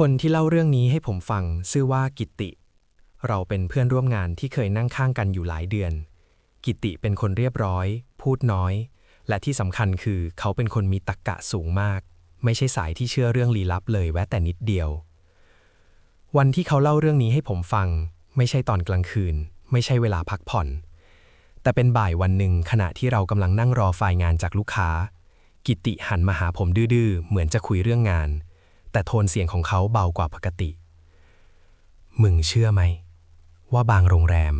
คนที่เล่าเรื่องนี้ให้ผมฟังชื่อว่ากิติ เราเป็นเพื่อนร่วมงานที่เคยนั่งข้างกันอยู่หลายเดือน กิติเป็นคนเรียบร้อย พูดน้อย และที่สำคัญคือเขาเป็นคนมีตรรกะสูงมาก ไม่ใช่สายที่เชื่อเรื่องลี้ลับเลยแม้แต่นิดเดียว วันที่เขาเล่าเรื่องนี้ให้ผมฟัง ไม่ใช่ตอนกลางคืน ไม่ใช่เวลาพักผ่อน แต่เป็นบ่ายวันหนึ่งขณะที่เรากำลังนั่งรอไฟล์งานจากลูกค้า กิตติหันมาหาผมดื้อๆเหมือนจะคุยเรื่องงาน แต่โทนเสียงของเขาเบากว่าปกติ มึงเชื่อไหม ว่าบางโรงแรม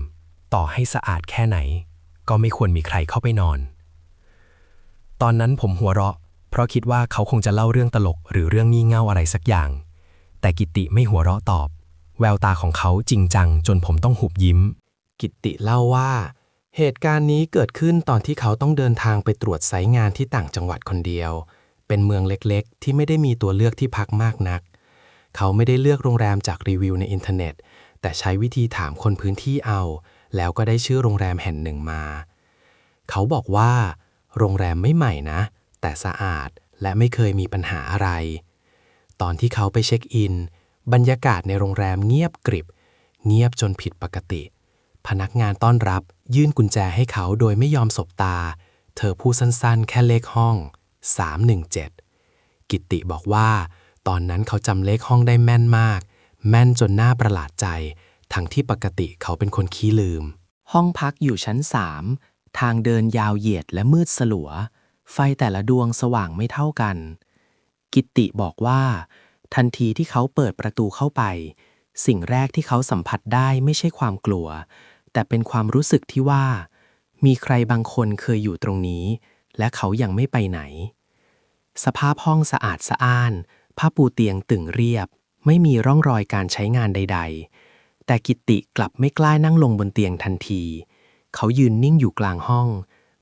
ต่อให้สะอาดแค่ไหน ก็ไม่ควรมีใครเข้าไปนอน ตอนนั้นผมหัวเราะ เพราะคิดว่าเขาคงจะเล่าเรื่องตลกหรือเรื่องงี่เง่าอะไรสักอย่าง แต่กิติไม่หัวเราะตอบ แววตาของเขาจริงจัง จนผมต้องหุบยิ้ม กิตติเล่าว่า เหตุการณ์นี้เกิดขึ้นตอนที่เขาต้องเดินทางไปตรวจไซต์งานที่ต่างจังหวัดคนเดียว เป็นเมืองเล็กๆ ที่ไม่ได้มีตัวเลือกที่พักมากนัก เขาไม่ได้เลือกโรงแรมจากรีวิวในอินเทอร์เน็ต แต่ใช้วิธีถามคนพื้นที่เอา แล้วก็ได้ชื่อโรงแรมแห่งหนึ่งมา เขาบอกว่า โรงแรมไม่ใหม่นะ แต่สะอาดและไม่เคยมีปัญหาอะไร ตอนที่เขาไปเช็คอิน บรรยากาศในโรงแรมเงียบกริบ เงียบจนผิดปกติ พนักงานต้อนรับ ยื่นกุญแจให้เขาโดยไม่ยอมสบตา เธอพูดสั้นๆ แค่เลขห้อง 317 กิตติบอกว่า ตอนนั้นเขาจำเลขห้องได้แม่นมาก แม่นจนน่าประหลาดใจ ทั้งที่ปกติเขาเป็นคนขี้ลืม ห้องพักอยู่ชั้นสามทางเดินยาวเหยียดและมืดสลัว ไฟแต่ละดวงสว่างไม่เท่ากัน กิตติบอกว่า ทันทีที่เขาเปิดประตูเข้าไป สิ่งแรกที่เขาสัมผัสได้ไม่ใช่ความกลัว แต่เป็นความรู้สึกที่ว่า มีใครบางคนเคยอยู่ตรงนี้ และเขายังไม่ไปไหน สภาพห้องสะอาดสะอ้าน ผ้าปูเตียงตึงเรียบ ไม่มีร่องรอยการใช้งานใด ๆ แต่กิตติกลับไม่กล้านั่งลงบนเตียงทันที เขายืนนิ่งอยู่กลางห้อง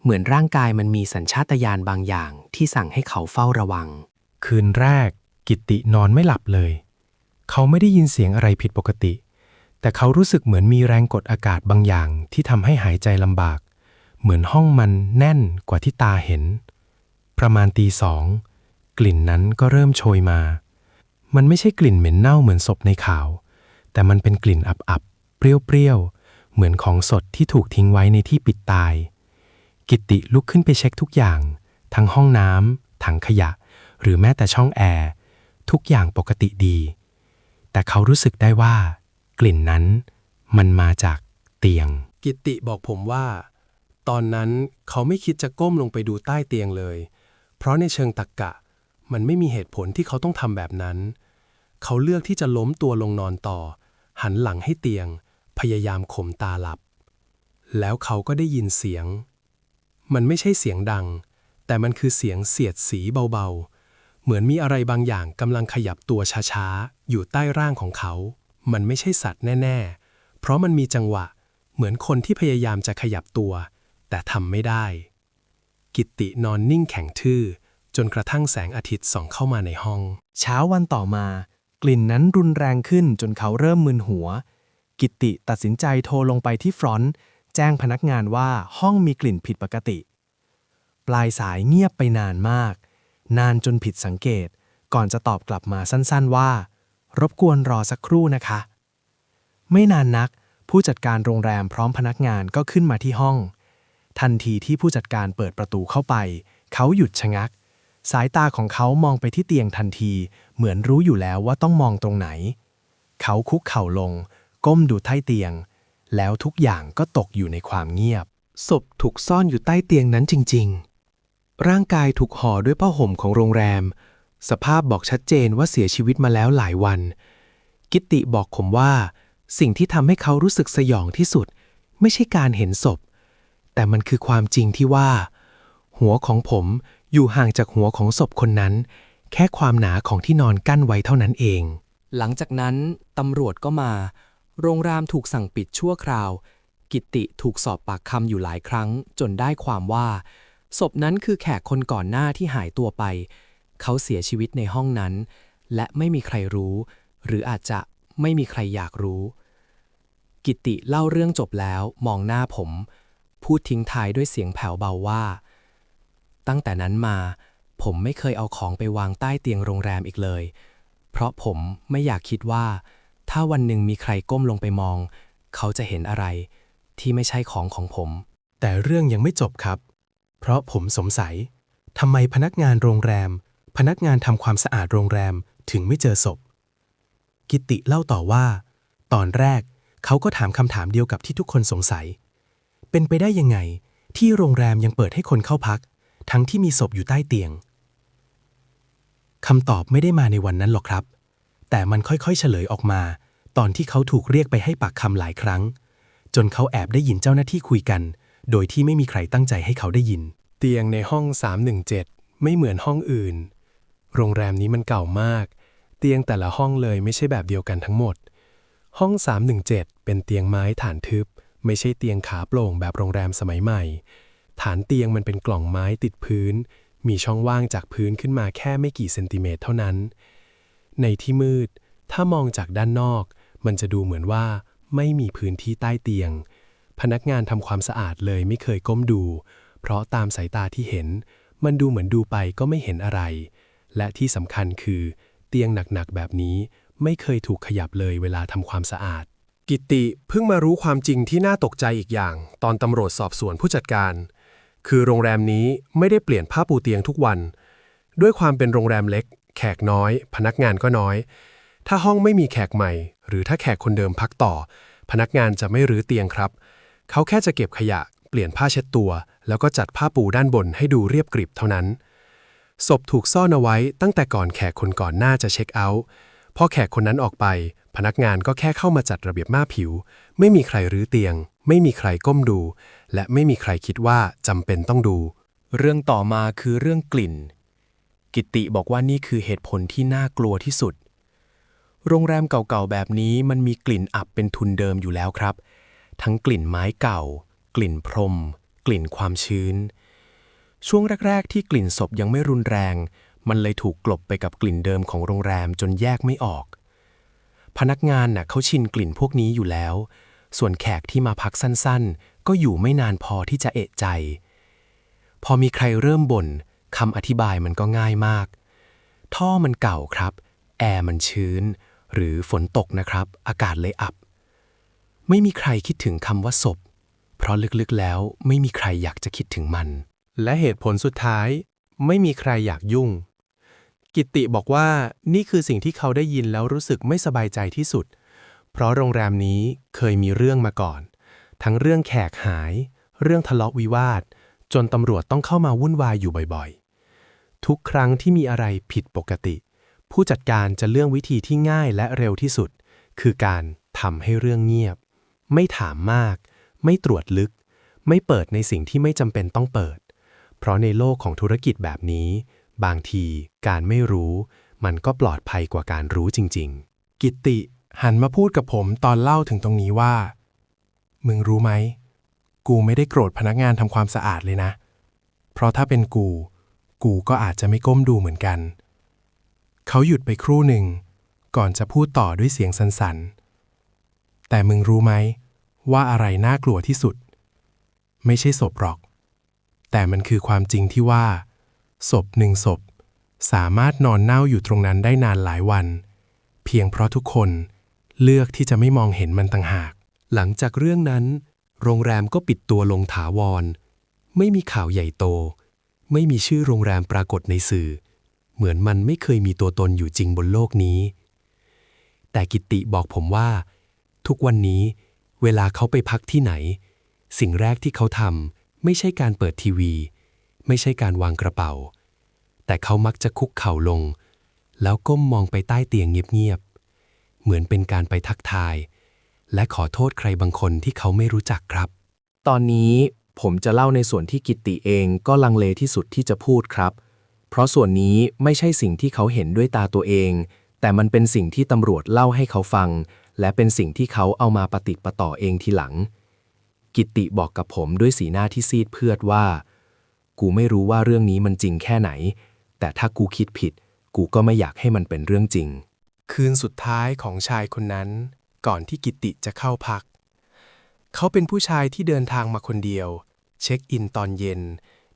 เหมือนร่างกายมันมีสัญชาตญาณบางอย่างที่สั่งให้เขาเฝ้าระวัง คืนแรก กิตตินอนไม่หลับเลย เขาไม่ได้ยินเสียงอะไรผิดปกติ แต่เขารู้สึกเหมือนมีแรงกดอากาศบางอย่างที่ทำให้หายใจลำบาก เหมือนห้องมันแน่นกว่าที่ตาเห็น ประมาณตีสอง กลิ่นนั้นก็เริ่มโชยมา มันไม่ใช่กลิ่นเหม็นเน่าเหมือนศพในข่าว แต่มันเป็นกลิ่นอับๆ เปรี้ยวๆ เหมือนของสดที่ถูกทิ้งไว้ในที่ปิดตาย กิตติลุกขึ้นไปเช็คทุกอย่าง ทั้งห้องน้ำถังขยะ หรือแม้แต่ช่องแอร์ ทุกอย่างปกติดี แต่เขารู้สึกได้ว่า กลิ่นนั้นมันมาจากเตียง กิตติบอกผมว่า ตอนนั้นเขาไม่คิดจะก้มลงไปดูใต้เตียงเลย เพราะในเชิงตรกกะ มันไม่มีเหตุผลที่เขาต้องทำแบบนั้น เขาเลือกที่จะล้มตัวลงนอนต่อ หันหลังให้เตียง พยายามข่มตาหลับ แล้วเขาก็ได้ยินเสียง มันไม่ใช่เสียงดัง แต่มันคือเสียงเสียดสีเบาๆ เหมือนมีอะไรบางอย่างกำลังขยับตัวช้าๆ อยู่ใต้ร่างของเขา มันไม่ใช่สัตว์แน่ ๆ เพราะมันมีจังหวะ เหมือนคนที่พยายามจะขยับตัว แต่ทำไม่ได้ กิตตินอนนิ่งแข็งทื่อ จนกระทั่งแสงอาทิตย์ส่องเข้ามาในห้อง เช้าวันต่อมา กลิ่นนั้นรุนแรงขึ้นจนเขาเริ่มมึนหัว กิตติตัดสินใจโทรลงไปที่ฟรอนต์แจ้งพนักงานว่าห้องมีกลิ่นผิดปกติ ปลายสายเงียบไปนานมาก นานจนผิดสังเกต ก่อนจะตอบกลับมาสั้นๆว่า รบกวนรอสักครู่นะคะ ไม่นานนัก ผู้จัดการโรงแรมพร้อมพนักงานก็ขึ้นมาที่ห้อง ทันทีที่ผู้จัดการเปิดประตูเข้าไป เขาหยุดชะงัก สายตาของเขามองไปที่เตียงทันที เหมือนรู้อยู่แล้วว่าต้องมองตรงไหน เขาคุกเข่าลง ก้มดูใต้เตียง แล้วทุกอย่างก็ตกอยู่ในความเงียบ ศพถูกซ่อนอยู่ใต้เตียงนั้นจริง ๆ ร่างกายถูกห่อด้วยผ้าห่มของโรงแรม สภาพบอกชัดเจนว่าเสียชีวิตมาแล้วหลายวัน กิตติบอกผมว่า สิ่งที่ทำให้เขารู้สึกสยองที่สุด ไม่ใช่การเห็นศพ แต่มันคือความจริงที่ว่า หัวของผมอยู่ห่างจากหัวของศพคนนั้น แค่ความหนาของที่นอนกั้นไว้เท่านั้นเอง หลังจากนั้นตำรวจก็มา โรงแรมถูกสั่งปิดชั่วคราว กิตติถูกสอบปากคำอยู่หลายครั้ง จนได้ความว่า ศพนั้นคือแขกคนก่อนหน้าที่หายตัวไป เขาเสียชีวิตในห้องนั้น และไม่มีใครรู้ หรืออาจจะไม่มีใครอยากรู้ กิตติเล่าเรื่องจบแล้วมองหน้าผม พูดทิ้งท้ายด้วยเสียงแผ่วเบาว่า ตั้งแต่นั้นมา ผมไม่เคยเอาของไปวางใต้เตียงโรงแรมอีกเลย เพราะผมไม่อยากคิดว่า ถ้าวันหนึ่งมีใครก้มลงไปมอง เขาจะเห็นอะไร ที่ไม่ใช่ของของผม แต่เรื่องยังไม่จบครับ เพราะผมสงสัยทำไมพนักงานโรงแรม พนักงานทำความสะอาดโรงแรมถึงไม่เจอศพ กิติเล่าต่อว่า ตอนแรกเขาก็ถามคำถามเดียวกับที่ทุกคนสงสัย เป็นไปได้ยังไง ที่โรงแรมยังเปิดให้คนเข้าพัก ทั้งที่มีศพอยู่ใต้เตียงคำตอบไม่ได้มาในวันนั้นหรอกครับ แต่มันค่อยๆเฉลยออกมา ตอนที่เขาถูกเรียกไปให้ปากคำหลายครั้ง จนเขาแอบได้ยินเจ้าหน้าที่คุยกัน โดยที่ไม่มีใครตั้งใจให้เขาได้ยิน เตียงในห้อง 317 ไม่เหมือนห้องอื่น โรงแรมนี้มันเก่ามาก เตียงแต่ละห้องเลยไม่ใช่แบบเดียวกันทั้งหมด ห้อง 317 เป็นเตียงไม้ฐานทึบ ไม่ใช่เตียงขาโปร่งแบบโรงแรมสมัยใหม่ ฐานเตียงมันเป็นกล่องไม้ติดพื้น มีช่องว่างจากพื้นขึ้นมาแค่ไม่กี่เซนติเมตรเท่านั้น ในที่มืด ถ้ามองจากด้านนอก มันจะดูเหมือนว่าไม่มีพื้นที่ใต้เตียง พนักงานทำความสะอาดเลยไม่เคยก้มดู เพราะตามสายตาที่เห็น มันดูเหมือนดูไปก็ไม่เห็นอะไร และที่สำคัญคือ เตียงหนักๆแบบนี้ไม่เคยถูกขยับเลยเวลาทำความสะอาด กิติเพิ่งมารู้ความจริงที่น่าตกใจอีกอย่าง ตอนตำรวจสอบสวนผู้จัดการ คือโรงแรมนี้ไม่ได้เปลี่ยนผ้าปูเตียงทุกวัน ด้วยความเป็นโรงแรมเล็ก แขกน้อย พนักงานก็น้อย ถ้าห้องไม่มีแขกใหม่ หรือถ้าแขกคนเดิมพักต่อ พนักงานจะไม่รื้อเตียงครับ เขาแค่จะเก็บขยะ เปลี่ยนผ้าเช็ดตัว แล้วก็จัดผ้าปูด้านบนให้ดูเรียบกริบเท่านั้นศพถูกซ่อนเอาไว้ตั้งแต่ก่อนแขกคนก่อนหน้าจะเช็คเอาท์พอแขกคนนั้นออกไป พนักงานก็แค่เข้ามาจัดระเบียบม่าผิว ไม่มีใครรื้อเตียง ไม่มีใครก้มดู และไม่มีใครคิดว่าจำเป็นต้องดู เรื่องต่อมาคือเรื่องกลิ่น กิติบอกว่านี่คือเหตุผลที่น่ากลัวที่สุด โรงแรมเก่าๆแบบนี้มันมีกลิ่นอับเป็นทุนเดิมอยู่แล้วครับ ทั้งกลิ่นไม้เก่า กลิ่นพรม กลิ่นความชื้น ช่วงแรก ๆ ที่กลิ่นศพยังไม่รุนแรง มันเลยถูกกลบไปกับกลิ่นเดิมของโรงแรมจนแยกไม่ออก พนักงานน่ะเขาชินกลิ่นพวกนี้อยู่แล้ว ส่วนแขกที่มาพักสั้นๆ ก็อยู่ไม่นานพอที่จะเอะใจ พอมีใครเริ่มบ่นคำอธิบายมันก็ง่ายมาก ท่อมันเก่าครับ แอร์มันชื้น หรือฝนตกนะครับ อากาศเลยอับ ไม่มีใครคิดถึงคำว่าศพ เพราะลึกๆแล้วไม่มีใครอยากจะคิดถึงมัน และเหตุผลสุดท้าย ไม่มีใครอยากยุ่ง กิติบอกว่านี่คือสิ่งที่เขาได้ยินแล้วรู้สึกไม่สบายใจที่สุด เพราะโรงแรมนี้เคยมีเรื่องมาก่อน ทั้งเรื่องแขกหาย เรื่องทะเลาะวิวาท จนตำรวจต้องเข้ามาวุ่นวายอยู่บ่อยๆ ทุกครั้งที่มีอะไรผิดปกติ ผู้จัดการจะเลือกวิธีที่ง่ายและเร็วที่สุด คือการทำให้เรื่องเงียบ ไม่ถามมาก ไม่ตรวจลึก ไม่เปิดในสิ่งที่ไม่จำเป็นต้องเปิด เพราะในโลกของธุรกิจแบบนี้ บางทีการไม่รู้ มันก็ปลอดภัยกว่าการรู้จริง ๆ กิตติหันมาพูดกับผมตอนเล่าถึงตรงนี้ว่า มึงรู้ไหม กูไม่ได้โกรธพนักงานทำความสะอาดเลยนะ เพราะถ้าเป็นกู กูก็อาจจะไม่ก้มดูเหมือนกัน เขาหยุดไปครู่หนึ่ง ก่อนจะพูดต่อด้วยเสียงสันๆ แต่มึงรู้ไหม ว่าอะไรน่ากลัวที่สุด ไม่ใช่ศพหรอก แต่มันคือความจริงที่ว่า ศพหนึ่งศพ สามารถนอนเน่าอยู่ตรงนั้นได้นานหลายวัน เพียงเพราะทุกคนเลือกที่จะไม่มองเห็นมันต่างหาก หลังจากเรื่องนั้น โรงแรมก็ปิดตัวลงถาวร ไม่มีข่าวใหญ่โต ไม่มีชื่อโรงแรมปรากฏในสื่อ เหมือนมันไม่เคยมีตัวตนอยู่จริงบนโลกนี้ แต่กิตติบอกผมว่า ทุกวันนี้เวลาเขาไปพักที่ไหน สิ่งแรกที่เขาทำไม่ใช่การเปิดทีวี ไม่ใช่การวางกระเป๋า แต่เขามักจะคุกเข่าลง แล้วก้มมองไปใต้เตียงเงียบๆ เหมือนเป็นการไปทักทาย และขอโทษใครบางคนที่เขาไม่รู้จักครับ ตอนนี้ผมจะเล่าในส่วนที่กิตติเองก็ลังเลที่สุดที่จะพูดครับ เพราะส่วนนี้ไม่ใช่สิ่งที่เขาเห็นด้วยตาตัวเอง แต่มันเป็นสิ่งที่ตำรวจเล่าให้เขาฟัง และเป็นสิ่งที่เขาเอามาปฏิดประต่อเองทีหลัง กิตติบอกกับผมด้วยสีหน้าที่ซีดเพือดว่า กูไม่รู้ว่าเรื่องนี้มันจริงแค่ไหน แต่ถ้ากูคิดผิด กูก็ไม่อยากให้มันเป็นเรื่องจริง คืนสุดท้ายของชายคนนั้น ก่อนที่กิติจะเข้าพัก เขาเป็นผู้ชายที่เดินทางมาคนเดียว เช็คอินตอนเย็น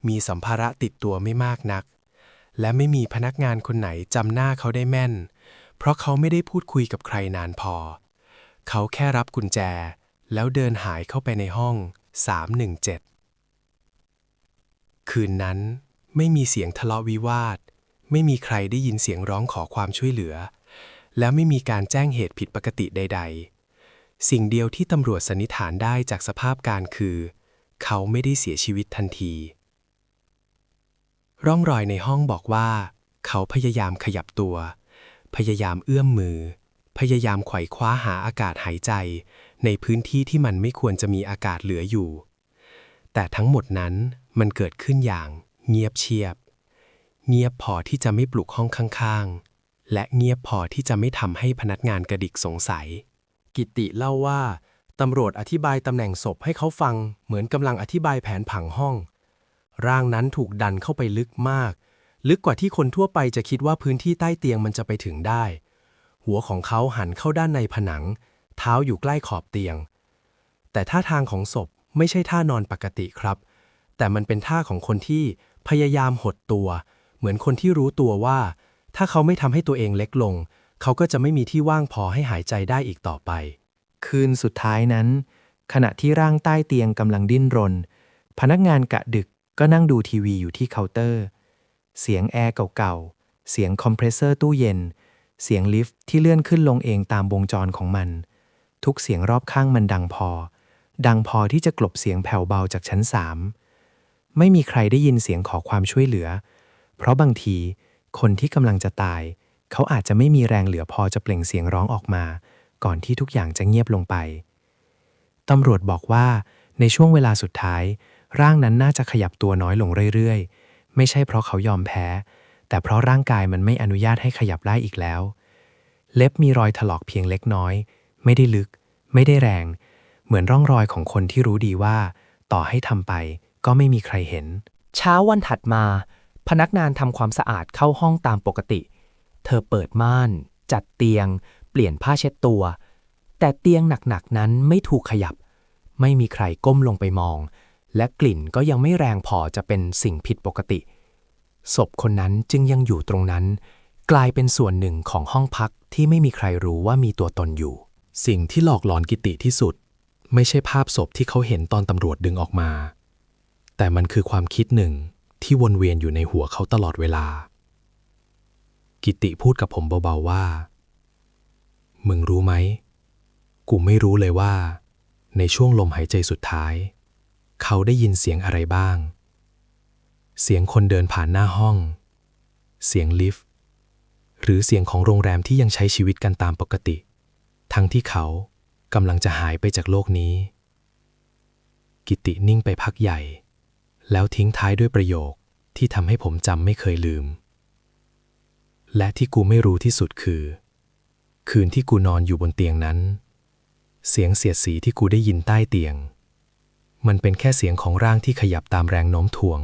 มีสัมภาระติดตัวไม่มากนัก และไม่มีพนักงานคนไหนจำหน้าเขาได้แม่น เพราะเขาไม่ได้พูดคุยกับใครนานพอ เขาแค่รับกุญแจ แล้วเดินหายเข้าไปในห้อง 317 คืนนั้นไม่มีเสียงทะเลาะวิวาท ไม่มีใครได้ยินเสียงร้องขอความช่วยเหลือ และไม่มีการแจ้งเหตุผิดปกติใด ๆ สิ่งเดียวที่ตำรวจสันนิษฐานได้จากสภาพการคือ เขาไม่ได้เสียชีวิตทันที ร่องรอยในห้องบอกว่า เขาพยายามขยับตัว พยายามเอื้อมมือ พยายามไขว่คว้าหาอากาศหายใจ ในพื้นที่ที่มันไม่ควรจะมีอากาศเหลืออยู่ แต่ทั้งหมดนั้นมันเกิดขึ้นอย่างเงียบเชียบ เงียบพอที่จะไม่ปลุกห้องข้างๆ และเงียบพอที่จะไม่ทำให้พนักงานกระดิกสงสัย กิติเล่าว่าตำรวจอธิบายตำแหน่งศพให้เขาฟังเหมือนกำลังอธิบายแผนผังห้อง ร่างนั้นถูกดันเข้าไปลึกมาก ลึกกว่าที่คนทั่วไปจะคิดว่าพื้นที่ใต้เตียงมันจะไปถึงได้ หัวของเขาหันเข้าด้านในผนัง เท้าอยู่ใกล้ขอบเตียง แต่ท่าทางของศพ ไม่ใช่ท่านอนปกติครับ แต่มันเป็นท่าของคนที่พยายามหดตัว เหมือนคนที่รู้ตัวว่า ถ้าเขาไม่ทำให้ตัวเองเล็กลง เขาก็จะไม่มีที่ว่างพอให้หายใจได้อีกต่อไป คืนสุดท้ายนั้น ขณะที่ร่างใต้เตียงกำลังดิ้นรน พนักงานกะดึกก็นั่งดูทีวีอยู่ที่เคาน์เตอร์ เสียงแอร์เก่าๆ เสียงคอมเพรสเซอร์ตู้เย็น เสียงลิฟต์ที่เลื่อนขึ้นลงเองตามวงจรของมัน ทุกเสียงรอบข้างมันดังพอ ดังพอที่จะกลบเสียงแผ่วเบาจากชั้นสามไม่มีใครได้ยินเสียงขอความช่วยเหลือ เพราะบางทีคนที่กำลังจะตาย เขาอาจจะไม่มีแรงเหลือพอจะเปล่งเสียงร้องออกมา ก่อนที่ทุกอย่างจะเงียบลงไปตำรวจบอกว่าในช่วงเวลาสุดท้าย ร่างนั้นน่าจะขยับตัวน้อยลงเรื่อยๆ ไม่ใช่เพราะเขายอมแพ้ แต่เพราะร่างกายมันไม่อนุญาตให้ขยับได้อีกแล้ว เล็บมีรอยถลอกเพียงเล็กน้อย ไม่ได้ลึก ไม่ได้แรง เหมือนร่องรอยของคนที่รู้ดีว่า ต่อให้ทำไปก็ไม่มีใครเห็น เช้าวันถัดมา พนักงานทำความสะอาดเข้าห้องตามปกติ เธอเปิดม่าน จัดเตียง เปลี่ยนผ้าเช็ดตัว แต่เตียงหนักๆนั้นไม่ถูกขยับ ไม่มีใครก้มลงไปมอง และกลิ่นก็ยังไม่แรงพอจะเป็นสิ่งผิดปกติ ศพคนนั้นจึงยังอยู่ตรงนั้น กลายเป็นส่วนหนึ่งของห้องพักที่ไม่มีใครรู้ว่ามีตัวตนอยู่ สิ่งที่หลอกหลอนกิติที่สุด ไม่ใช่ภาพศพที่เขาเห็นตอนตำรวจดึงออกมา แต่มันคือความคิดหนึ่งที่วนเวียนอยู่ในหัวเขาตลอดเวลา กิติพูดกับผมเบาๆว่า มึงรู้ไหม กูไม่รู้เลยว่า ในช่วงลมหายใจสุดท้าย เขาได้ยินเสียงอะไรบ้าง เสียงคนเดินผ่านหน้าห้อง เสียงลิฟต์ หรือเสียงของโรงแรมที่ยังใช้ชีวิตกันตามปกติ ทั้งที่เขา กำลังจะหายไปจากโลกนี้ กิตินิ่งไปพักใหญ่ แล้วทิ้งท้ายด้วยประโยคที่ทำให้ผมจำไม่เคยลืม และที่กูไม่รู้ที่สุดคือ คืนที่กูนอนอยู่บนเตียงนั้น เสียงเสียดสีที่กูได้ยินใต้เตียง มันเป็นแค่เสียงของร่างที่ขยับตามแรงโน้มถ่วง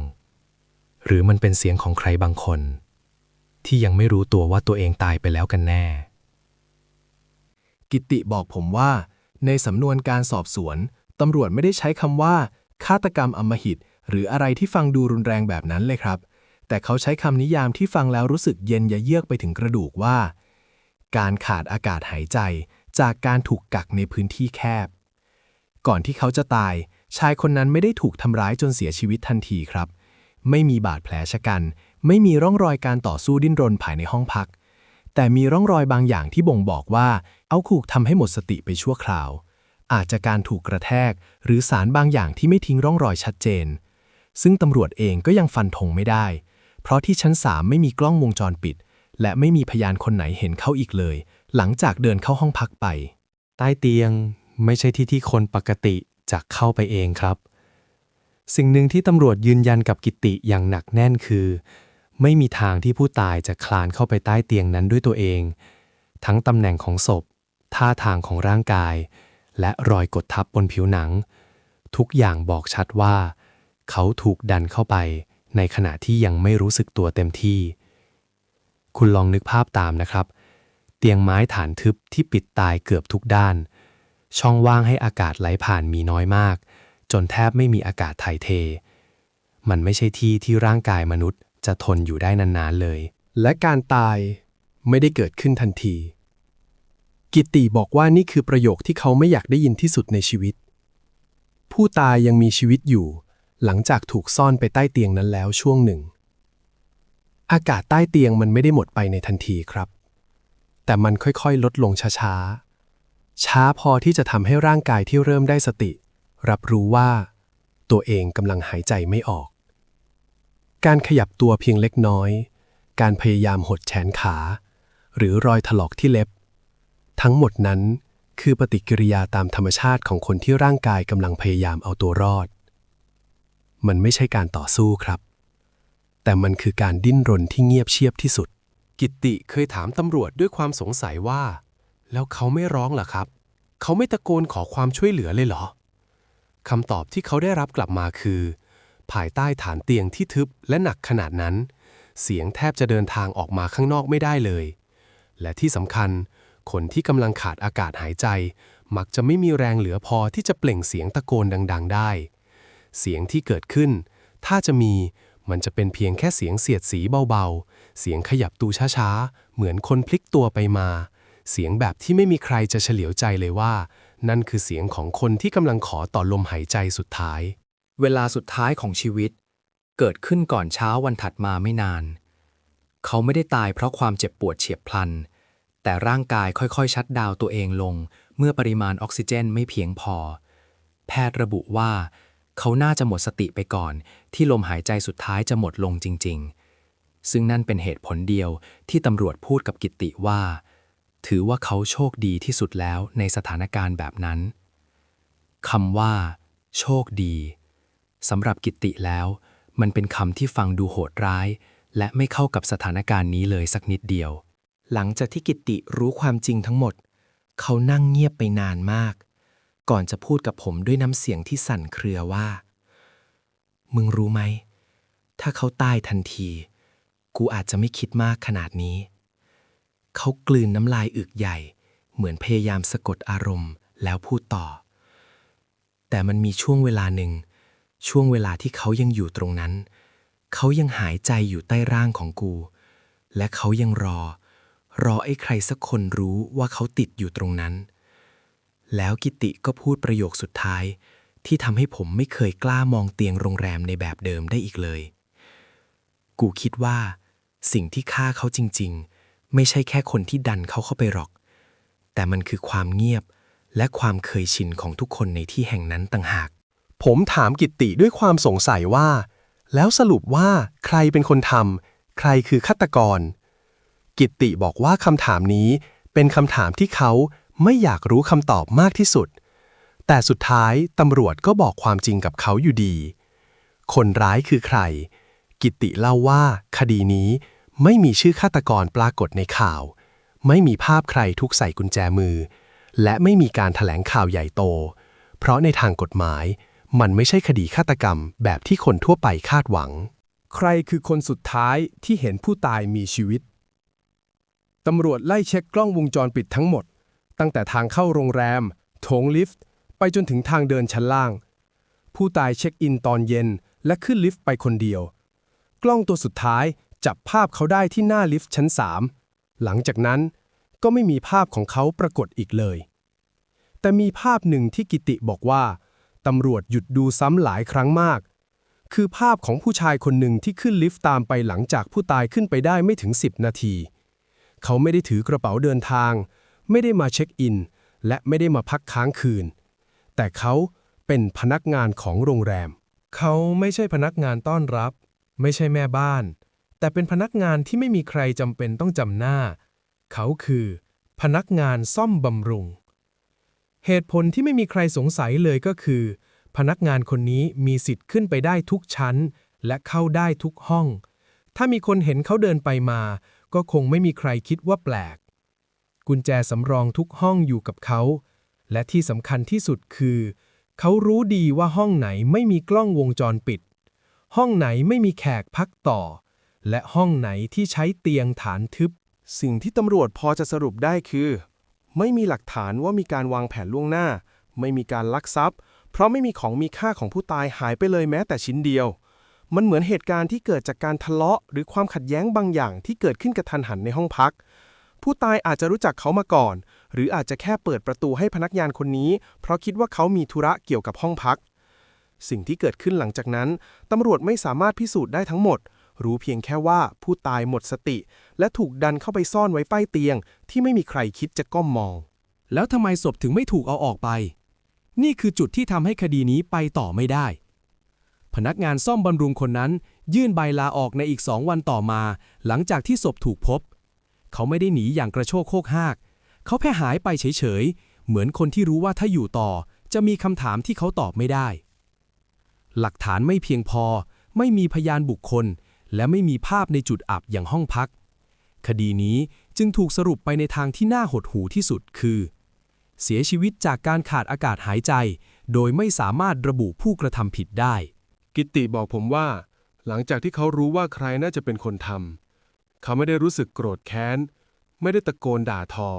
หรือมันเป็นเสียงของใครบางคน ที่ยังไม่รู้ตัวว่าตัวเองตายไปแล้วกันแน่กิติบอกผมว่า ในสำนวนการสอบสวน ตำรวจไม่ได้ใช้คำว่า ฆาตกรรมอำมหิต หรืออะไรที่ฟังดูรุนแรงแบบนั้นเลยครับ แต่เขาใช้คำนิยามที่ฟังแล้วรู้สึกเย็นยะเยือกไปถึงกระดูกว่า การขาดอากาศหายใจ จากการถูกกักในพื้นที่แคบ ก่อนที่เขาจะตาย ชายคนนั้นไม่ได้ถูกทำร้ายจนเสียชีวิตทันทีครับ ไม่มีบาดแผลชะกัน ไม่มีร่องรอยการต่อสู้ดิ้นรนภายในห้องพัก แต่มีร่องรอยบางอย่างที่บ่งบอกว่า เอาถูกทำให้หมดสติไปชั่วคราว อาจจะการถูกกระแทก หรือสารบางอย่างที่ไม่ทิ้งร่องรอยชัดเจน ซึ่งตำรวจเองก็ยังฟันธงไม่ได้ เพราะที่ชั้น3ไม่มีกล้องวงจรปิด และไม่มีพยานคนไหนเห็นเขาอีกเลย หลังจากเดินเข้าห้องพักไป ใต้เตียงไม่ใช่ที่ที่คนปกติจะเข้าไปเองครับ สิ่งหนึ่งที่ตำรวจยืนยันกับกิติอย่างหนักแน่นคือ ไม่มีทางที่ผู้ตายจะคลานเข้าไปใต้เตียงนั้นด้วยตัวเอง ทั้งตำแหน่งของศพ ท่าทางของร่างกาย และรอยกดทับบนผิวหนัง ทุกอย่างบอกชัดว่า เขาถูกดันเข้าไป ในขณะที่ยังไม่รู้สึกตัวเต็มที่ คุณลองนึกภาพตามนะครับ เตียงไม้ฐานทึบที่ปิดตายเกือบทุกด้าน ช่องว่างให้อากาศไหลผ่านมีน้อยมาก จนแทบไม่มีอากาศถ่ายเทมันไม่ใช่ที่ที่ร่างกายมนุษย์ จะทนอยู่ได้นานๆเลย และการตายไม่ได้เกิดขึ้นทันที กิตติบอกว่านี่คือประโยคที่เขาไม่อยากได้ยินที่สุดในชีวิต ผู้ตายยังมีชีวิตอยู่ หลังจากถูกซ่อนไปใต้เตียงนั้นแล้วช่วงหนึ่ง อากาศใต้เตียงมันไม่ได้หมดไปในทันทีครับ แต่มันค่อยๆ ลดลงช้าๆ ช้าพอที่จะทำให้ร่างกายที่เริ่มได้สติ รับรู้ว่า ตัวเองกำลังหายใจไม่ออก การขยับตัวเพียงเล็กน้อย การพยายามหดแขนขา หรือรอยถลอกที่เล็บ ทั้งหมดนั้นคือปฏิกิริยาตามธรรมชาติของคนที่ร่างกายกำลังพยายามเอาตัวรอด มันไม่ใช่การต่อสู้ครับ แต่มันคือการดิ้นรนที่เงียบเชียบที่สุด กิตติเคยถามตำรวจด้วยความสงสัยว่า แล้วเขาไม่ร้องหรอครับ เขาไม่ตะโกนขอความช่วยเหลือเลยเหรอคำตอบที่เขาได้รับกลับมาคือ ภายใต้ฐานเตียงที่ทึบและหนักขนาดนั้น เสียงแทบจะเดินทางออกมาข้างนอกไม่ได้เลย และที่สำคัญ คนที่กำลังขาดอากาศหายใจ มักจะไม่มีแรงเหลือพอที่จะเปล่งเสียงตะโกนดัง ๆ ได้ เสียงที่เกิดขึ้น ถ้าจะมีมันจะเป็นเพียงแค่เสียงเสียดสีเบาๆ เสียงขยับตูช้าๆ เหมือนคนพลิกตัวไปมา เสียงแบบที่ไม่มีใครจะเฉลียวใจเลยว่า นั่นคือเสียงของคนที่กำลังขอต่อลมหายใจสุดท้าย เวลาสุดท้ายของชีวิต เกิดขึ้นก่อนเช้าวันถัดมาไม่นาน เขาไม่ได้ตายเพราะความเจ็บปวดเฉียบพลัน แต่ร่างกายค่อยๆ ชัดดาวตัวเองลง เมื่อปริมาณออกซิเจนไม่เพียงพอ แพทย์ระบุว่า เขาน่าจะหมดสติไปก่อน ที่ลมหายใจสุดท้ายจะหมดลงจริง ๆ ซึ่งนั่นเป็นเหตุผลเดียวที่ตำรวจพูดกับกิตติว่า ถือว่าเขาโชคดีที่สุดแล้วในสถานการณ์แบบนั้นคำว่า โชคดี สำหรับกิตติแล้ว มันเป็นคำที่ฟังดูโหดร้าย และไม่เข้ากับสถานการณ์นี้เลยสักนิดเดียว หลังจากที่กิตติรู้ความจริงทั้งหมด เขานั่งเงียบไปนานมาก ก่อนจะพูดกับผมด้วยน้ำเสียงที่สั่นเครือว่า มึงรู้ไหม ถ้าเขาตายทันที กูอาจจะไม่คิดมากขนาดนี้ เขากลืนน้ำลายอึกใหญ่ เหมือนพยายามสะกดอารมณ์แล้วพูดต่อ แต่มันมีช่วงเวลาหนึ่ง ช่วงเวลาที่เขายังอยู่ตรงนั้น เขายังหายใจอยู่ใต้ร่างของกู และเขายังรอ รอไอ้ใครสักคนรู้ว่าเขาติดอยู่ตรงนั้น แล้วกิติก็พูดประโยคสุดท้าย ที่ทำให้ผมไม่เคยกล้ามองเตียงโรงแรมในแบบเดิมได้อีกเลย กูคิดว่า สิ่งที่ฆ่าเขาจริง ๆ ไม่ใช่แค่คนที่ดันเขาเข้าไปหรอก แต่มันคือความเงียบและความเคยชินของทุกคนในที่แห่งนั้นต่างหาก ผมถามกิตติด้วยความสงสัยว่า แล้วสรุปว่าใครเป็นคนทำใครคือฆาตกร กิตติบอกว่าคำถามนี้เป็นคำถามที่เขาไม่อยากรู้คำตอบมากที่สุด แต่สุดท้ายตำรวจก็บอกความจริงกับเขาอยู่ดี คนร้ายคือใคร กิตติเล่าว่า คดีนี้ไม่มีชื่อฆาตกรปรากฏในข่าว ไม่มีภาพใครทุกใส่กุญแจมือ และไม่มีการถแถลงข่าวใหญ่โต เพราะในทางกฎหมาย มันไม่ใช่คดีฆาตกรรมแบบที่คนทั่วไปคาดหวัง ใครคือคนสุดท้ายที่เห็นผู้ตายมีชีวิต ตำรวจไล่เช็คกล้องวงจรปิดทั้งหมด ตั้งแต่ทางเข้าโรงแรม โถงลิฟต์ ไปจนถึงทางเดินชั้นล่าง ผู้ตายเช็คอินตอนเย็นและขึ้นลิฟต์ไปคนเดียว กล้องตัวสุดท้ายจับภาพเขาได้ที่หน้าลิฟต์ชั้น 3 หลังจากนั้นก็ไม่มีภาพของเขาปรากฏอีกเลย แต่มีภาพหนึ่งที่กิติบอกว่า ตำรวจหยุดดูซ้ำหลายครั้งมาก คือภาพของผู้ชายคนหนึ่งที่ขึ้นลิฟต์ตามไปหลังจากผู้ตายขึ้นไปได้ไม่ถึง 10 นาที เขาไม่ได้ถือกระเป๋าเดินทาง ไม่ได้มาเช็คอิน และไม่ได้มาพักค้างคืน แต่เขาเป็นพนักงานของโรงแรม เขาไม่ใช่พนักงานต้อนรับ ไม่ใช่แม่บ้าน แต่เป็นพนักงานที่ไม่มีใครจำเป็นต้องจำหน้า เขาคือ พนักงานซ่อมบำรุง เหตุผลที่ไม่มีใครสงสัยเลยก็คือ พนักงานคนนี้มีสิทธิ์ขึ้นไปได้ทุกชั้น และเข้าได้ทุกห้อง ถ้ามีคนเห็นเขาเดินไปมา ก็คงไม่มีใครคิดว่าแปลก กุญแจสำรองทุกห้องอยู่กับเขา และที่สำคัญที่สุดคือ เขารู้ดีว่าห้องไหนไม่มีกล้องวงจรปิด ห้องไหนไม่มีแขกพักต่อ และห้องไหนที่ใช้เตียงฐานทึบ สิ่งที่ตำรวจพอจะสรุปได้คือ ไม่มีหลักฐานว่ามีการวางแผนล่วงหน้า ไม่มีการลักทรัพย์ เพราะไม่มีของมีค่าของผู้ตายหายไปเลยแม้แต่ชิ้นเดียว มันเหมือนเหตุการณ์ที่เกิดจากการทะเลาะ หรือความขัดแย้งบางอย่างที่เกิดขึ้นกระทันหันในห้องพัก ผู้ตายอาจจะรู้จักเขามาก่อน หรืออาจจะแค่เปิดประตูให้พนักงานคนนี้ เพราะคิดว่าเขามีธุระเกี่ยวกับห้องพัก สิ่งที่เกิดขึ้นหลังจากนั้นตำรวจไม่สามารถพิสูจน์ได้ทั้งหมด รู้เพียงแค่ว่าผู้ตายหมดสติ และถูกดันเข้าไปซ่อนไว้ใต้เตียง ที่ไม่มีใครคิดจะก้มมอง แล้วทำไมศพถึงไม่ถูกเอาออกไป นี่คือจุดที่ทำให้คดีนี้ไปต่อไม่ได้ พนักงานซ่อมบำรุงคนนั้น ยื่นใบลาออกในอีกสองวันต่อมา หลังจากที่ศพถูกพบ เขาไม่ได้หนีอย่างกระโชกโคกหาก เขาแค่หายไปเฉยๆ เหมือนคนที่รู้ว่าถ้าอยู่ต่อ จะมีคำถามที่เขาตอบไม่ได้ หลักฐานไม่เพียงพอไม่มีพยานบุคคล และไม่มีภาพในจุดอับอย่างห้องพัก คดีนี้จึงถูกสรุปไปในทางที่น่าหดหู่ที่สุดคือ เสียชีวิตจากการขาดอากาศหายใจ โดยไม่สามารถระบุผู้กระทำผิดได้ กิตติบอกผมว่า หลังจากที่เขารู้ว่าใครน่าจะเป็นคนทำเขาไม่ได้รู้สึกโกรธแค้น ไม่ได้ตะโกนด่าทอ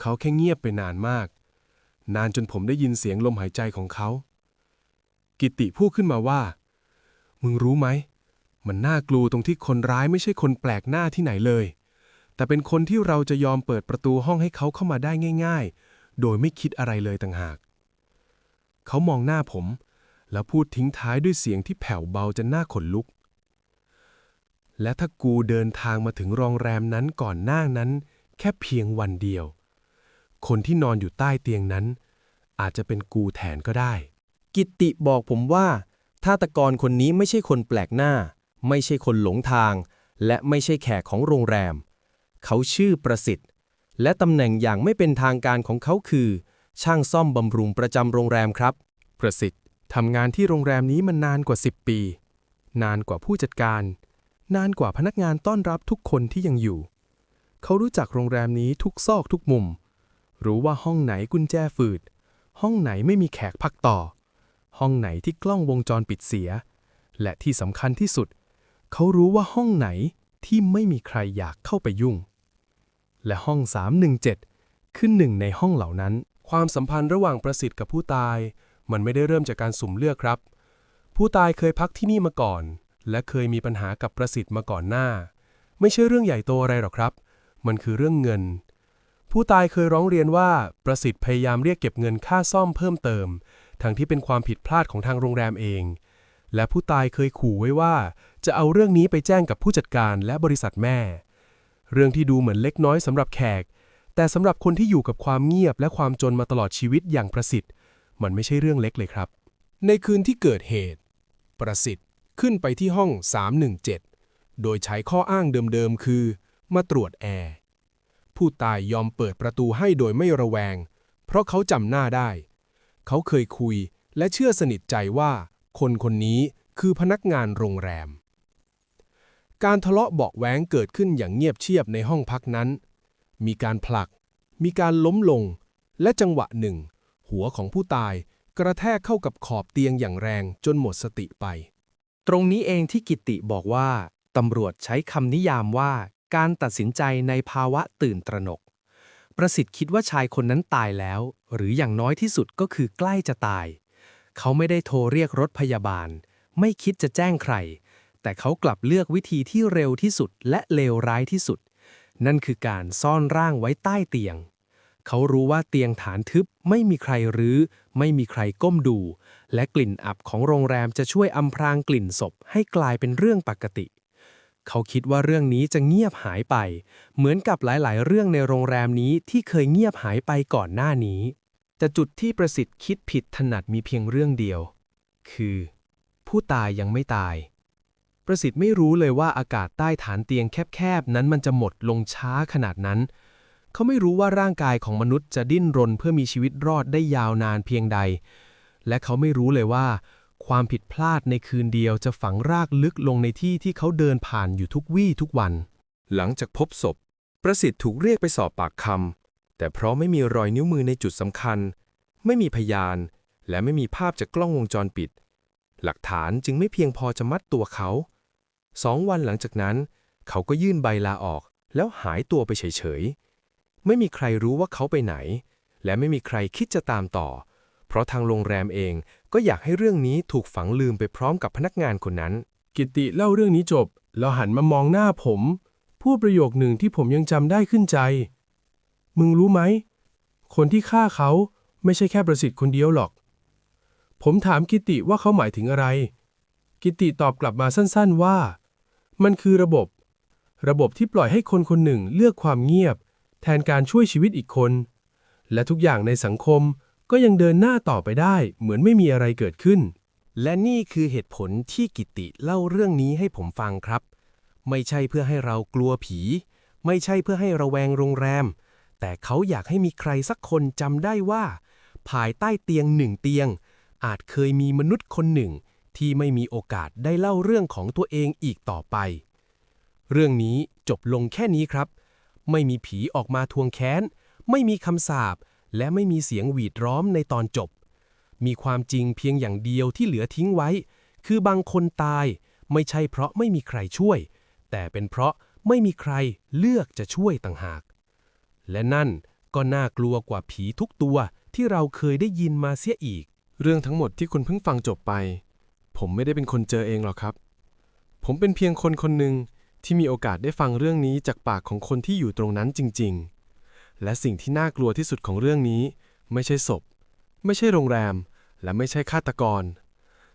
เขาแค่เงียบไปนานมาก นานจนผมได้ยินเสียงลมหายใจของเขา กิตติพูดขึ้นมาว่า มึงรู้ไหม มันน่ากลัวตรงที่คนร้ายไม่ใช่คนแปลกหน้าที่ไหนเลย แต่เป็นคนที่เราจะยอมเปิดประตูห้องให้เขาเข้ามาได้ง่าย ๆ โดยไม่คิดอะไรเลยต่างหาก เขามองหน้าผม แล้วพูดทิ้งท้ายด้วยเสียงที่แผ่วเบาจนหน้าขนลุก และถ้ากูเดินทางมาถึงโรงแรมนั้นก่อนหน้านั้น แค่เพียงวันเดียว คนที่นอนอยู่ใต้เตียงนั้น อาจจะเป็นกูแทนก็ได้ กิตติบอกผมว่าฆาตกรคนนี้ไม่ใช่คนแปลกหน้า ไม่ใช่คนหลงทาง และไม่ใช่แขกของโรงแรม เขาชื่อประสิทธิ์ และตำแหน่งอย่างไม่เป็นทางการของเขาคือ ช่างซ่อมบำรุงประจำโรงแรมครับ ประสิทธิ์ทำงานที่โรงแรมนี้มันนานกว่า 10 ปี นานกว่าผู้จัดการ นานกว่าพนักงานต้อนรับทุกคนที่ยังอยู่ เขารู้จักโรงแรมนี้ทุกซอกทุกมุม รู้ว่าห้องไหนกุญแจฝืด ห้องไหนไม่มีแขกพักต่อ ห้องไหนที่กล้องวงจรปิดเสีย และที่สำคัญที่สุด เขารู้ว่าห้องไหนที่ไม่มีใครอยากเข้าไปยุ่ง และห้อง 317 คือหนึ่งในห้องเหล่านั้น ความสัมพันธ์ระหว่างประสิทธิ์กับผู้ตาย มันไม่ได้เริ่มจากการสุ่มเลือกครับ ผู้ตายเคยพักที่นี่มาก่อน และเคยมีปัญหากับประสิทธิ์มาก่อนหน้า ไม่ใช่เรื่องใหญ่โตอะไรหรอกครับ มันคือเรื่องเงิน ผู้ตายเคยร้องเรียนว่าประสิทธิ์พยายามเรียกเก็บเงินค่าซ่อมเพิ่มเติมทั้งที่เป็นความผิดพลาดของทางโรงแรมเอง และผู้ตายเคยขู่ไว้ว่า จะเอาเรื่องนี้ไปแจ้งกับผู้จัดการและบริษัทแม่ เรื่องที่ดูเหมือนเล็กน้อยสำหรับแขก แต่สำหรับคนที่อยู่กับความเงียบและความจนมาตลอดชีวิตอย่างประสิทธิ์ มันไม่ใช่เรื่องเล็กเลยครับ ในคืนที่เกิดเหตุ ประสิทธิ์ขึ้นไปที่ห้อง 317 โดยใช้ข้ออ้างเดิมๆ คือ มาตรวจแอร์ผู้ตายยอมเปิดประตูให้โดยไม่ระแวง เพราะเขาจำหน้าได้ เขาเคยคุยและเชื่อสนิทใจว่า คนคนนี้คือพนักงานโรงแรม การทะเลาะเบาะแว้งเกิดขึ้นอย่างเงียบเชียบในห้องพักนั้น มีการผลัก มีการล้มลง และจังหวะหนึ่ง หัวของผู้ตายกระแทกเข้ากับขอบเตียงอย่างแรงจนหมดสติไป ตรงนี้เองที่กิติบอกว่าตำรวจใช้คำนิยามว่าการตัดสินใจในภาวะตื่นตระหนก ประสิทธิ์คิดว่าชายคนนั้นตายแล้ว หรืออย่างน้อยที่สุดก็คือใกล้จะตาย เขาไม่ได้โทรเรียกรถพยาบาล ไม่คิดจะแจ้งใคร แต่เขากลับเลือกวิธีที่เร็วที่สุดและเลวร้ายที่สุด นั่นคือการซ่อนร่างไว้ใต้เตียง เขารู้ว่าเตียงฐานทึบไม่มีใครรื้อ ไม่มีใครก้มดู และกลิ่นอับของโรงแรมจะช่วยอำพรางกลิ่นศพให้กลายเป็นเรื่องปกติ เขาคิดว่าเรื่องนี้จะเงียบหายไป เหมือนกับหลายๆ เรื่องในโรงแรมนี้ที่เคยเงียบหายไปก่อนหน้านี้ แต่จุดที่ประสิทธิ์คิดผิดถนัดมีเพียงเรื่องเดียว คือ ผู้ตายยังไม่ตาย ประสิทธิ์ไม่รู้เลยว่าอากาศใต้ฐานเตียงแคบๆ นั้นมันจะหมดลงช้าขนาดนั้น เขาไม่รู้ว่าร่างกายของมนุษย์จะดิ้นรนเพื่อมีชีวิตรอดได้ยาวนานเพียงใด และเขาไม่รู้เลยว่า ความผิดพลาดในคืนเดียวจะฝังรากลึกลงในที่ที่เขาเดินผ่านอยู่ทุกวี่ทุกวัน หลังจากพบศพ ประสิทธิ์ถูกเรียกไปสอบปากคำแต่เพราะไม่มีรอยนิ้วมือในจุดสำคัญ ไม่มีพยาน และไม่มีภาพจากกล้องวงจรปิด หลักฐานจึงไม่เพียงพอจะมัดตัวเขา สองวันหลังจากนั้น เขาก็ยื่นใบลาออก แล้วหายตัวไปเฉยๆ ไม่มีใครรู้ว่าเขาไปไหน และไม่มีใครคิดจะตามต่อ เพราะทางโรงแรมเองก็อยากให้เรื่องนี้ถูกฝังลืมไปพร้อมกับพนักงานคนนั้น กิติเล่าเรื่องนี้จบ แล้วหันมามองหน้าผม พูดประโยคหนึ่งที่ผมยังจำได้ขึ้นใจ มึงรู้ไหม คนที่ฆ่าเขาไม่ใช่แค่ประสิทธิ์คนเดียวหรอก ผมถามกิติว่าเขาหมายถึงอะไร กิติตอบกลับมาสั้นๆว่า มันคือระบบ ระบบที่ปล่อยให้คนคนหนึ่งเลือกความเงียบ แทนการช่วยชีวิตอีกคน และทุกอย่างในสังคมก็ยังเดินหน้าต่อไปได้ เหมือนไม่มีอะไรเกิดขึ้น และนี่คือเหตุผลที่กิติเล่าเรื่องนี้ให้ผมฟังครับ ไม่ใช่เพื่อให้เรากลัวผี ไม่ใช่เพื่อให้ระแวงโรงแรม แต่เขาอยากให้มีใครสักคนจำได้ว่า ภายใต้เตียงหนึ่งเตียง อาจเคยมีมนุษย์คนหนึ่ง ที่ไม่มีโอกาสได้เล่าเรื่องของตัวเองอีกต่อไป เรื่องนี้จบลงแค่นี้ครับ ไม่มีผีออกมาทวงแค้น ไม่มีคำสาปและไม่มีเสียงหวีดร้อมในตอนจบ มีความจริงเพียงอย่างเดียวที่เหลือทิ้งไว้ คือบางคนตาย ไม่ใช่เพราะไม่มีใครช่วย แต่เป็นเพราะไม่มีใครเลือกจะช่วยต่างหาก และนั่นก็น่ากลัวกว่าผีทุกตัวที่เราเคยได้ยินมาเสียอีก เรื่องทั้งหมดที่คุณเพิ่งฟังจบไป ผมไม่ได้เป็นคนเจอเองหรอกครับ ผมเป็นเพียงคนคนหนึ่งที่มีโอกาสได้ฟังเรื่องนี้จากปากของคนที่อยู่ตรงนั้นจริง ๆ และสิ่งที่น่ากลัวที่สุดของเรื่องนี้ ไม่ใช่ศพ ไม่ใช่โรงแรม และไม่ใช่ฆาตกร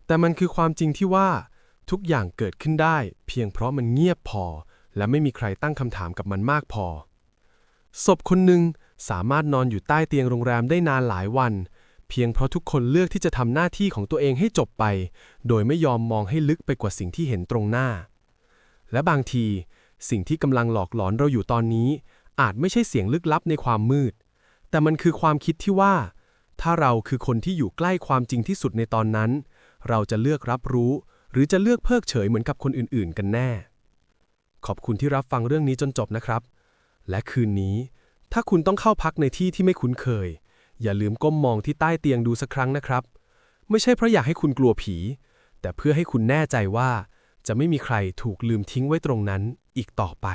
แต่มันคือความจริงที่ว่าทุกอย่างเกิดขึ้นได้ เพียงเพราะมันเงียบพอ และไม่มีใครตั้งคำถามกับมันมากพอ ศพคนหนึ่งสามารถนอนอยู่ใต้เตียงโรงแรมได้นานหลายวัน พียงเพราะทุกคนเลือกที่จะทำหน้าที่ของตัวเองให้จบไป โดยไม่ยอมมองให้ลึกไปกว่าสิ่งที่เห็นตรงหน้า และบางที สิ่งที่กำลังหลอกหลอนเราอยู่ตอนนี้ อาจไม่ใช่เสียงลึกลับในความมืด แต่มันคือความคิดที่ว่า ถ้าเราคือคนที่อยู่ใกล้ความจริงที่สุดในตอนนั้น เราจะเลือกรับรู้ หรือจะเลือกเพิกเฉยเหมือนกับคนอื่นๆ กันแน่ ขอบคุณที่รับฟังเรื่องนี้จนจบนะครับ และคืนนี้ ถ้าคุณต้องเข้าพักในที่ที่ไม่คุ้นเคย อย่าลืมก้มมองที่ใต้เตียงดูสักครั้งนะครับ ไม่ใช่เพราะอยากให้คุณกลัวผี แต่เพื่อให้คุณแน่ใจว่า จะไม่มีใครถูกลืมทิ้งไว้ตรงนั้นอีกต่อไป